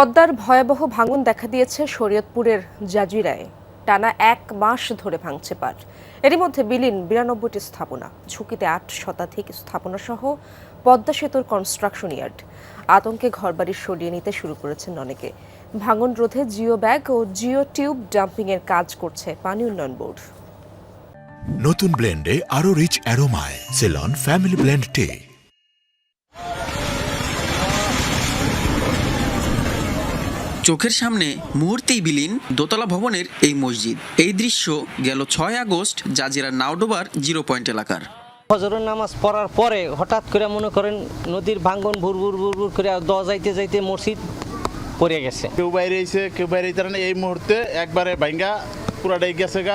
পদ্মার ভয়াবহ ভাঙন দেখা দিয়েছে শরীয়তপুরের জাজিরায়। টানা এক মাস ধরে ভাঙছে পাট। এরই মধ্যে বিলীন বিরানব্বইটি স্থাপনা, ঝুঁকিতে আট শতাধিক স্থাপনা সহ পদ্মা সেতুর কনস্ট্রাকশন ইয়ার্ড আতঙ্কে ঘরবাড়ি সরিয়ে নিতে শুরু করেছেন অনেকে। ভাঙন রোধে জিও ব্যাগ ও জিও টিউব ডাম্পিংয়ের কাজ করছে পানি উন্নয়ন বোর্ড। নতুন ব্লেন্ডে আরও রিচ অ্যারোমায় সেলন ফ্যামিলি ব্লেন্ড টে চোখের সামনে মুহূর্তেই বিলীন দোতলা ভবনের এই মসজিদ। এই দৃশ্য গেল ছয় আগস্ট জাজিরার নাওডোবার জিরো পয়েন্ট এলাকার। ফজরের নামাজ পড়ার পরে হঠাৎ করে মনে করেন নদীর ভাঙ্গন ভুর ভুর ভুর ভুর করে দ যাইতে যাইতে মসজিদ পড়ে গেছে। কেউ বাইরে আইছে কেউ বাইরে না। এই মুহূর্তে একবারে ভাঙ্গা পুরাটাই গেছে গা।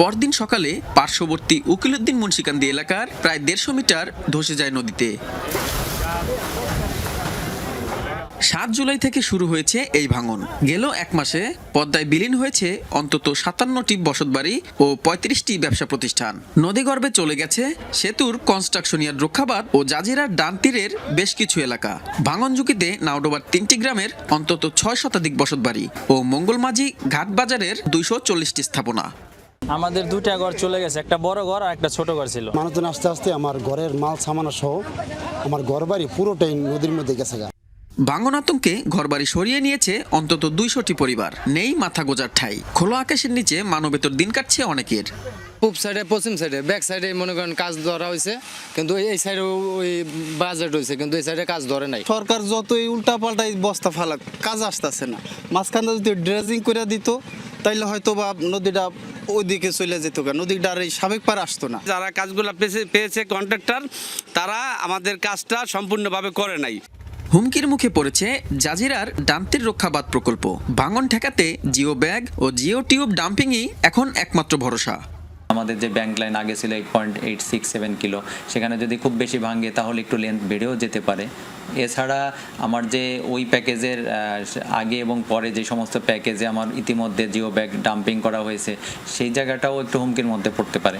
পরদিন সকালে পার্শ্ববর্তী উকিলুদ্দিন মুন্সিকান্দি এলাকার প্রায় দেড়শো মিটার ধসে যায় নদীতে। সাত জুলাই থেকে শুরু হয়েছে এই ভাঙন। গেল এক মাসে পদ্মায় বিলীন হয়েছে অন্তত সাতান্নটি বসতবাড়ি ও পঁয়ত্রিশটি ব্যবসা প্রতিষ্ঠান। নদীগর্ভে চলে গেছে সেতুর কনস্ট্রাকশন ইয়ার্ড রক্ষাবাদ ও জাজিরার ডান তীরের বেশ কিছু এলাকা। ভাঙন ঝুঁকিতে নাওডোবার তিনটি গ্রামের অন্তত ছয় শতাধিক বসতবাড়ি ও মঙ্গলমাঝি ঘাট বাজারের দুইশো চল্লিশটি স্থাপনা। আমাদের দুটা ঘর চলে গেছে একটা বড় ঘর আর একটা ছোট ঘর ছিল। মানুষজন আস্তে আস্তে আমার ঘরের মাল সামানা সহ আমার ঘর বাড়ি পুরোটাই নদীর মধ্যে গেছে গা। ভাঙন আতঙ্কে ঘরবাড়ি সরিয়ে নিয়েছে অন্তত দুইশোটি পরিবার। নেই মাথা গোজার ঠাই। খোলা আকাশের নিচে মানবেতর দিন কাটছে অনেকের। পূব সাইডে পশ্চিম সাইডে ব্যাক সাইডে মনে করেন কাজ ধরা হয়েছে কিন্তু এই সাইডে ওই বাজেট হয়েছে কিন্তু এই সাইডে কাজ ধরে নাই। সরকার যতই উল্টা পাল্টাই বস্তা ফালাক কাজ আসতেছে না। মাঝখানে যদি ড্রেজিং করে দিত তাইলে হয়তো বা নদীটা ওইদিকে চলে যেত নদীটা আর এই সাবেক পার আসতো না। যারা কাজগুলো পেয়েছে পেয়েছে কন্ট্রাক্টর তারা আমাদের কাজটা সম্পূর্ণভাবে করে নাই। হুমকির মুখে পড়েছে জাজিরার ডান্তের রক্ষাবাদ প্রকল্প। ভাঙন ঠেকাতে জিও ব্যাগ ও জিও টিউব ডাম্পিংই এখন একমাত্র ভরসা। আমাদের যে ব্যাংক লাইন আগে ছিল eight point eight six seven kilo, সেখানে যদি খুব বেশি ভাঙে তাহলে একটু লেন্থ বেড়েও যেতে পারে। এছাড়া আমার যে ওই প্যাকেজের আগে এবং পরে যে সমস্ত প্যাকেজে আমার ইতিমধ্যে জিও ব্যাগ ডাম্পিং করা হয়েছে, সেই জায়গাটাও একটু হুমকির মধ্যে পড়তে পারে।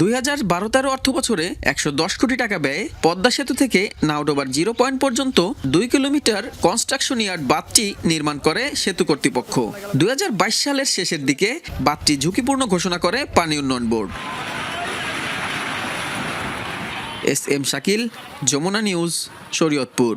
দুই হাজার বারো তেরো অর্থ বছরে একশো দশ কোটি টাকা ব্যয়ে পদ্মা সেতু থেকে নাওডোবার জিরো পয়েন্ট পর্যন্ত দুই কিলোমিটার কনস্ট্রাকশন ইয়ার্ড বাঁধটি নির্মাণ করে সেতু কর্তৃপক্ষ। দুই হাজার বাইশ সালের শেষের দিকে বাঁধটি ঝুঁকিপূর্ণ ঘোষণা করে পানি উন্নয়ন board. S M Shakil, Jamuna news, Shariatpur.